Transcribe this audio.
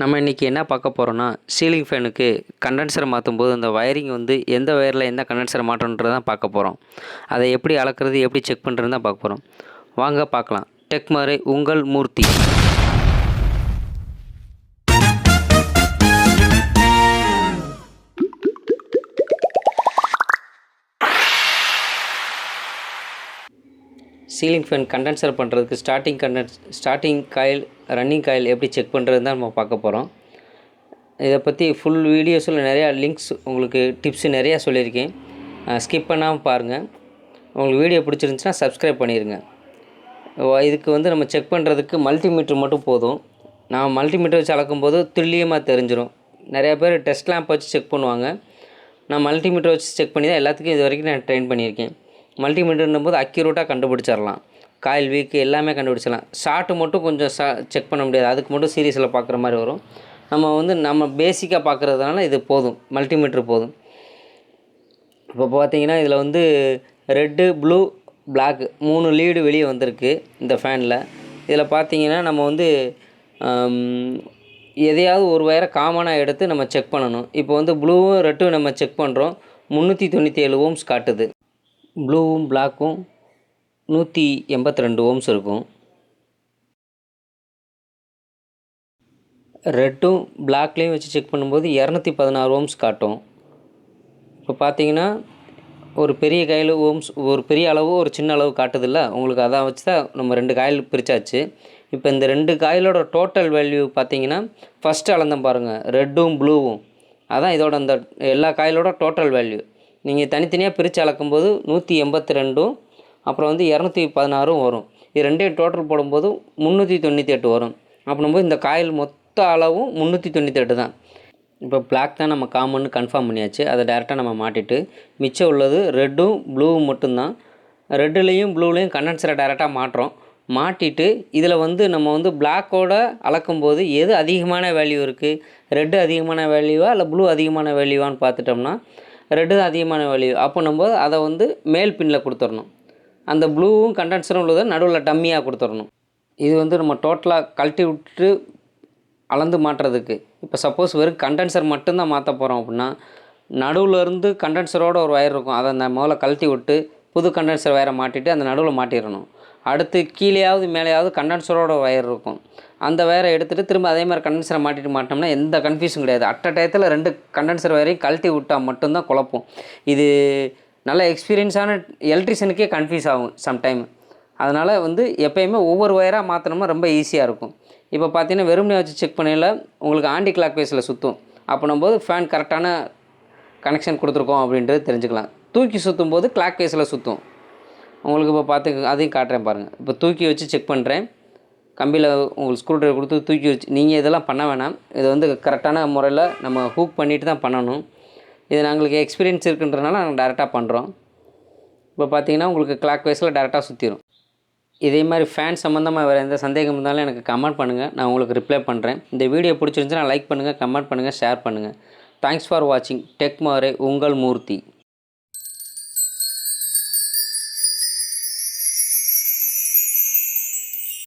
நம்ம இன்றைக்கி என்ன பார்க்க போகிறோன்னா சீலிங் ஃபேனுக்கு கண்டென்சரை மாற்றும் போது அந்த வயரிங் வந்து எந்த வயரில் எந்த கண்டென்சரை மாற்றணுன்றது தான் பார்க்க போகிறோம் அதை எப்படி அளக்கிறது எப்படி செக் பண்ணுறது தான் பார்க்க போகிறோம் வாங்க பார்க்கலாம். டெக் மாதிரி உங்கள் மூர்த்தி. சீலிங் ஃபேன் கண்டென்சர் பண்ணுறதுக்கு starting condense starting coil running coil எப்படி செக் பண்ணுறதுன்னு தான் நம்ம பார்க்க போகிறோம் இதை பற்றி ஃபுல் வீடியோஸில் நிறையா லிங்க்ஸ் உங்களுக்கு டிப்ஸ் நிறையா சொல்லியிருக்கேன். ஸ்கிப் பண்ணாமல் பாருங்கள் உங்களுக்கு வீடியோ பிடிச்சிருந்துச்சுன்னா சப்ஸ்கிரைப் பண்ணிடுங்க இதுக்கு வந்து நம்ம செக் பண்ணுறதுக்கு மல்டிமீட்டர் மட்டும் போதும். நான் மல்டிமீட்டர் வச்சு அளக்கும்போது துல்லியமாக தெரிஞ்சிடும் நிறையா பேர் டெஸ்ட் லேம்ப் வச்சு செக் பண்ணுவாங்க. நான் மல்டிமீட்டர் வச்சு செக் பண்ணி தான் எல்லாத்துக்கும் இது வரைக்கும் நான் ட்ரெயின் பண்ணியிருக்கேன். மல்டிமீட்டர்னும் போது அக்யூரேட்டாக கண்டுபிடிச்சிடலாம். காயில் வீக்கு எல்லாமே கண்டுபிடிச்சிடலாம். ஷார்ட்டு மட்டும் கொஞ்சம் சா செக் பண்ண முடியாது. அதுக்கு மட்டும் சீரியஸில் பார்க்குற மாதிரி வரும். நம்ம வந்து நம்ம பேசிக்காக பார்க்குறதுனால இது போதும். மல்டிமீட்டர் போதும். இப்போ பார்த்தீங்கன்னா இதில் வந்து ரெட்டு ப்ளூ பிளாக் மூணு லீடு வெளியே வந்திருக்கு இந்த ஃபேனில் இதில் பார்த்தீங்கன்னா நம்ம வந்து எதையாவது ஒரு வயரை காமனாக எடுத்து நம்ம செக் பண்ணணும். இப்போ வந்து ப்ளூவும் ரெட்டும் நம்ம செக் பண்ணுறோம் முந்நூற்றி தொண்ணூற்றி ஏழு ஓம்ஸ் காட்டுது. ப்ளூவும் பிளாக்கும் நூற்றி எண்பத்தி ரெண்டு ஓம்ஸ் இருக்கும். ரெட்டும் பிளாக்லேயும் வச்சு செக் பண்ணும்போது இரநூத்தி பதினாறு ஓம்ஸ் காட்டும். இப்போ பார்த்தீங்கன்னா ஒரு பெரிய காயில் ஓம்ஸ் ஒரு பெரிய அளவு ஒரு சின்ன அளவு காட்டுதில்ல? உங்களுக்கு அதான் வச்சு தான் நம்ம ரெண்டு காயில் பிரித்தாச்சு இப்போ இந்த ரெண்டு காயிலோட டோட்டல் வேல்யூ பார்த்தீங்கன்னா ஃபஸ்ட்டு அளந்தம் பாருங்கள் ரெட்டும் ப்ளூவும் அதான் இதோட அந்த எல்லா காயிலோட டோட்டல் வேல்யூ நீங்கள் தனித்தனியாக பிரித்து அளக்கும்போது நூற்றி எண்பத்தி ரெண்டும் அப்புறம் வந்து இரநூத்தி பதினாறும் வரும். இது ரெண்டையும் டோட்டல் போடும்போது முந்நூற்றி தொண்ணூற்றி எட்டு வரும். அப்படின்னும்போது இந்த காயில் மொத்த அளவும் முந்நூற்றி தொண்ணூற்றி எட்டு தான். இப்போ பிளாக் தான் நம்ம காமன்னு கன்ஃபார்ம் பண்ணியாச்சு. அதை டேரெக்டாக நம்ம மாட்டிட்டு மிச்சம் உள்ளது ரெட்டும் ப்ளூவும் மட்டும்தான். ரெட்டுலேயும் ப்ளூலேயும் கண்டென்சரை டேரெக்டாக மாட்டுறோம். மாட்டிட்டு இதில் வந்து நம்ம வந்து பிளாக்கோட அளக்கும்போது எது அதிகமான வேல்யூ இருக்குது ரெட்டு அதிகமான வேல்யூவா இல்லை ப்ளூ அதிகமான வேல்யூவான்னு பார்த்துட்டோம்னா ரெட்டு தான் அதிகமான வேல்யூ அப்போ நம்ம அதை வந்து மேல் பின்னில் கொடுத்துடணும். அந்த ப்ளூவும் கண்டென்சரும் உள்ளதை நடுவில் டம்மியாக கொடுத்துடணும். இது வந்து நம்ம டோட்டலாக கழட்டி விட்டு அளந்து மாட்டுறதுக்கு இப்போ சப்போஸ் வெறும் கண்டென்சர் மட்டும்தான் மாற்ற போகிறோம் அப்படின்னா நடுவில் இருந்து கண்டென்சரோட ஒரு வயர் இருக்கும். அதை அந்த முதல்ல கழட்டி விட்டு புது கண்டென்சர் வயரை மாட்டிட்டு அந்த நடுவில் மாட்டிடணும். அடுத்து கீழேயாவது மேலேயாவது கண்டென்சரோட வயர் இருக்கும். அந்த வயரை எடுத்துகிட்டு திரும்ப அதே மாதிரி கண்டென்சரை மாட்டிட்டு மாட்டோம்னா எந்த கன்ஃபியூஷன் கிடையாது. அட்ட டயத்தில் ரெண்டு கண்டென்சர் வயரையும் கழட்டி விட்டால் மட்டும்தான் குழப்பம். இது நல்ல எக்ஸ்பீரியன்ஸான எலக்ட்ரிஷியனுக்கே கன்ஃபியூஸ் ஆகும் சம்டைம் அதனால் வந்து எப்பயுமே ஒவ்வொரு ஒயராக மாற்றினோம்னா ரொம்ப ஈஸியாக இருக்கும். இப்போ பார்த்தீங்கன்னா வெறுமனே வச்சு செக் பண்ணையில் உங்களுக்கு ஆண்டி கிளாக் வைஸில் சுற்றும் அப்படின்னும்போது ஃபேன் கரெக்டான கனெக்ஷன் கொடுத்துருக்கோம் அப்படின்றது தெரிஞ்சுக்கலாம். தூக்கி சுற்றும் போது கிளாக் வைஸில் சுற்றும் உங்களுக்கு இப்போ பார்த்து அதையும் காட்டுறேன் பாருங்கள் இப்போ தூக்கி வச்சு செக் பண்ணுறேன் கம்பியில் உங்களுக்கு ஸ்க்ரூ ட்ரைவர் கொடுத்து தூக்கி வச்சு நீங்கள் இதெல்லாம் பண்ண வேணாம். இது வந்து கரெக்டான முறையில் நம்ம ஹூக் பண்ணிட்டு தான் பண்ணணும். இது நாங்களுக்கு எக்ஸ்பீரியன்ஸ் இருக்குன்றனால நாங்கள் டேரெக்டாக பண்ணுறோம் இப்போ பார்த்தீங்கன்னா உங்களுக்கு கிளாக் வைஸில் டேரெக்டாக சுற்றிடும் இதே மாதிரி ஃபேன் சம்மந்தமாக வேறு எந்த சந்தேகம் இருந்தாலும் எனக்கு கமெண்ட் பண்ணுங்கள் நான் உங்களுக்கு ரிப்ளை பண்ணுறேன் இந்த வீடியோ பிடிச்சிருந்துச்சுன்னா லைக் பண்ணுங்கள் கமெண்ட் பண்ணுங்கள் ஷேர் பண்ணுங்கள் தேங்க்ஸ் ஃபார் வாட்சிங் டெக் மாரே உங்கள் மூர்த்தி.